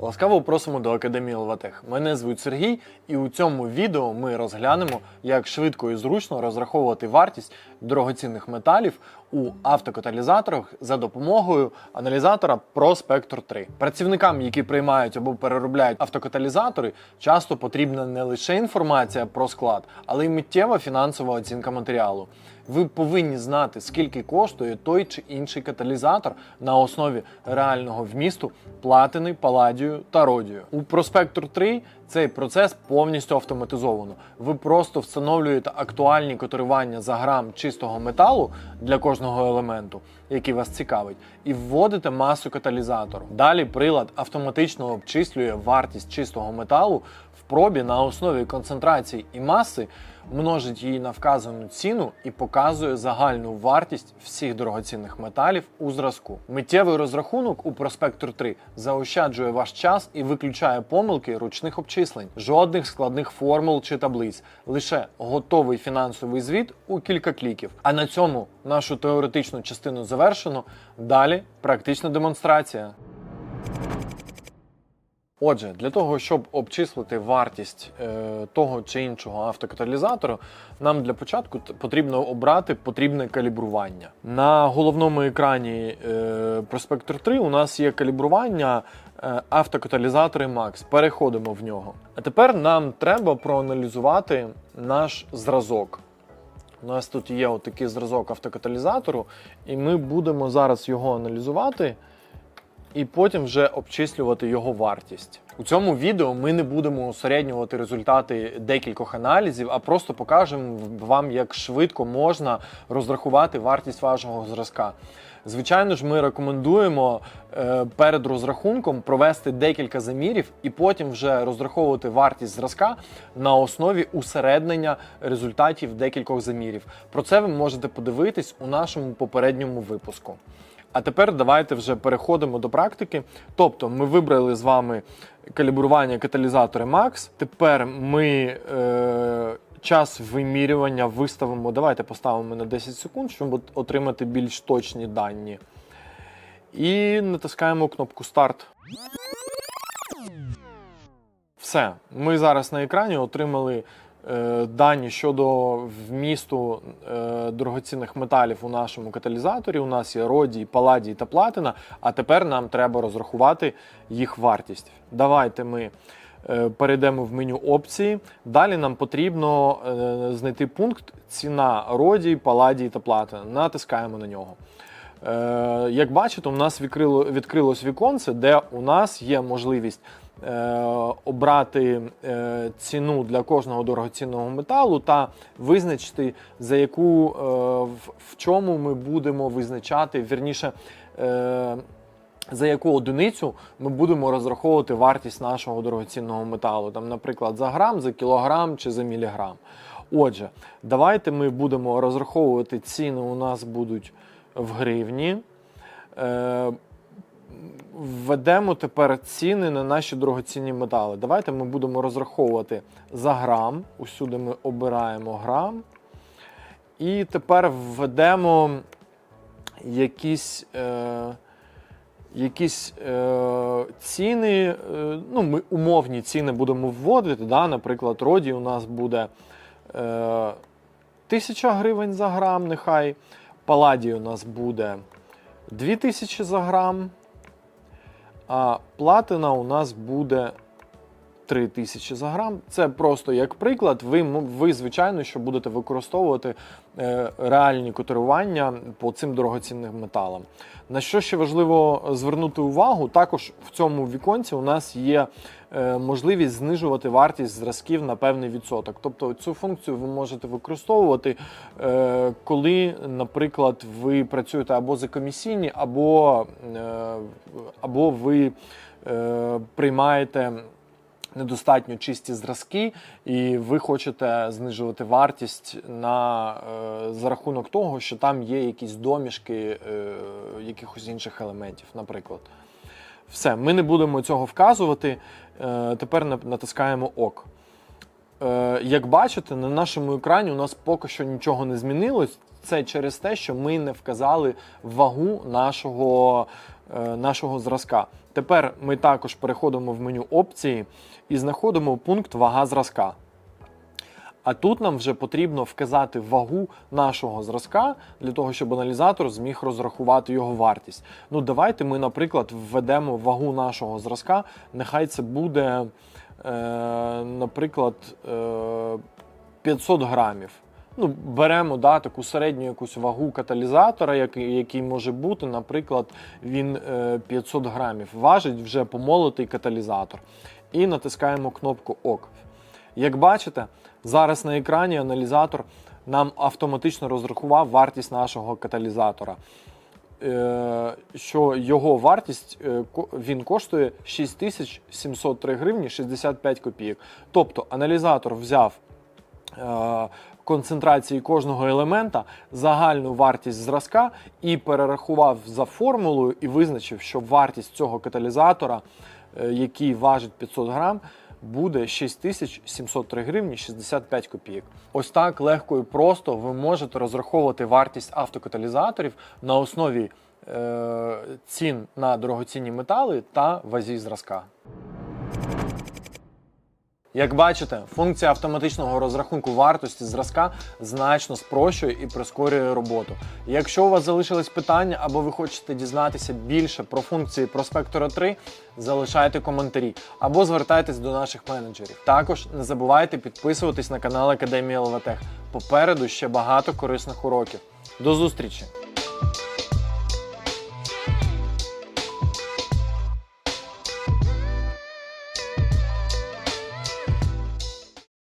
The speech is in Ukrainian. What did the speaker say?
Ласкаво просимо до Академії Лватех. Мене звуть Сергій, і у цьому відео ми розглянемо, як швидко і зручно розраховувати вартість дорогоцінних металів у автокаталізаторах за допомогою аналізатора ProSpector 3. Працівникам, які приймають або переробляють автокаталізатори, часто потрібна не лише інформація про склад, але й миттєва фінансова оцінка матеріалу. Ви повинні знати, скільки коштує той чи інший каталізатор на основі реального вмісту платини, паладію та родію. У проспектор 3 цей процес повністю автоматизовано. Ви просто встановлюєте актуальні котирування за грам чистого металу для кожного елементу, який вас цікавить, і вводите масу каталізатору. Далі прилад автоматично обчислює вартість чистого металу в пробі на основі концентрації і маси множить її на вказану ціну і показує загальну вартість всіх дорогоцінних металів у зразку. Миттєвий розрахунок у Prospector 3 заощаджує ваш час і виключає помилки ручних обчислень, жодних складних формул чи таблиць, лише готовий фінансовий звіт у кілька кліків. А на цьому нашу теоретичну частину завершено. Далі практична демонстрація. Отже, для того, щоб обчислити вартість е, того чи іншого автокаталізатора, нам для початку потрібно обрати потрібне калібрування. На головному екрані е, Prospector 3 у нас є калібрування е, автокаталізатори Max. Переходимо в нього. А тепер нам треба проаналізувати наш зразок. У нас тут є отакий зразок автокаталізатору, і ми будемо зараз його аналізувати і потім вже обчислювати його вартість. У цьому відео ми не будемо усереднювати результати декількох аналізів, а просто покажемо вам, як швидко можна розрахувати вартість вашого зразка. Звичайно ж, ми рекомендуємо е, перед розрахунком провести декілька замірів і потім вже розраховувати вартість зразка на основі усереднення результатів декількох замірів. Про це ви можете подивитись у нашому попередньому випуску. А тепер давайте вже переходимо до практики. Тобто ми вибрали з вами калібрування каталізатори Max. Тепер ми е, час вимірювання виставимо. Давайте поставимо на 10 секунд, щоб отримати більш точні дані. І натискаємо кнопку Старт. Все, ми зараз на екрані отримали дані щодо вмісту е, дорогоцінних металів у нашому каталізаторі. У нас є родій, паладій та платина. А тепер нам треба розрахувати їх вартість. Давайте ми е, перейдемо в меню опції. Далі нам потрібно е, знайти пункт ціна родій, паладій та платина. Натискаємо на нього. Е, як бачите, у нас відкрило, відкрилось віконце, де у нас є можливість е, обрати е, ціну для кожного дорогоцінного металу та визначити, за яку в, чому ми будемо визначати, вірніше. За яку одиницю ми будемо розраховувати вартість нашого дорогоцінного металу, там, наприклад, за грам, за кілограм чи за міліграм. Отже, давайте ми будемо розраховувати ціни. У нас будуть в гривні. Е, Введемо тепер ціни на наші дорогоцінні метали. Давайте ми будемо розраховувати за грам. Усюди ми обираємо грам. І тепер введемо якісь, е, якісь е, ціни. Е, ну, ми умовні ціни будемо вводити. Да? Наприклад, роді у нас буде е, 1000 гривень за грам, нехай. Паладій у нас буде 2000 за грам. А платина у нас буде 3000 за грам. Це просто як приклад. Ви, ви звичайно, що будете використовувати е, реальні котирування по цим дорогоцінним металам. На що ще важливо звернути увагу, також в цьому віконці у нас є е, можливість знижувати вартість зразків на певний відсоток. Тобто цю функцію ви можете використовувати, е, коли, наприклад, ви працюєте або за комісійні, або, або ви приймаєте недостатньо чисті зразки, і ви хочете знижувати вартість на, е, за рахунок того, що там є якісь домішки е, якихось інших елементів, наприклад. Все, ми не будемо цього вказувати. Е, тепер натискаємо ОК. Е, як бачите, на нашому екрані у нас поки що нічого не змінилось. Це через те, що ми не вказали вагу нашого нашого зразка. Тепер ми також переходимо в меню опції і знаходимо пункт вага зразка. А тут нам вже потрібно вказати вагу нашого зразка для того, щоб аналізатор зміг розрахувати його вартість. Ну, давайте ми, наприклад, введемо вагу нашого зразка. Нехай це буде, е, наприклад, е, 500 грамів. Ну, беремо да, таку середню якусь вагу каталізатора, який, який може бути, наприклад, він е, 500 грамів. Важить вже помолотий каталізатор. І натискаємо кнопку ОК. Як бачите, зараз на екрані аналізатор нам автоматично розрахував вартість нашого каталізатора. Е, Що його вартість е, він коштує 6703 гривні 65 копійок. Тобто аналізатор взяв е, концентрації кожного елемента, загальну вартість зразка і перерахував за формулою і визначив, що вартість цього каталізатора, е, який важить 500 грам, буде 6703 гривні 65 копійок. Ось так легко і просто ви можете розраховувати вартість автокаталізаторів на основі е, цін на дорогоцінні метали та вазі зразка. Як бачите, функція автоматичного розрахунку вартості зразка значно спрощує і прискорює роботу. Якщо у вас залишились питання або ви хочете дізнатися більше про функції Проспектора 3, залишайте коментарі або звертайтесь до наших менеджерів. Також не забувайте підписуватись на канал Академії ЛВТех. Попереду ще багато корисних уроків. До зустрічі!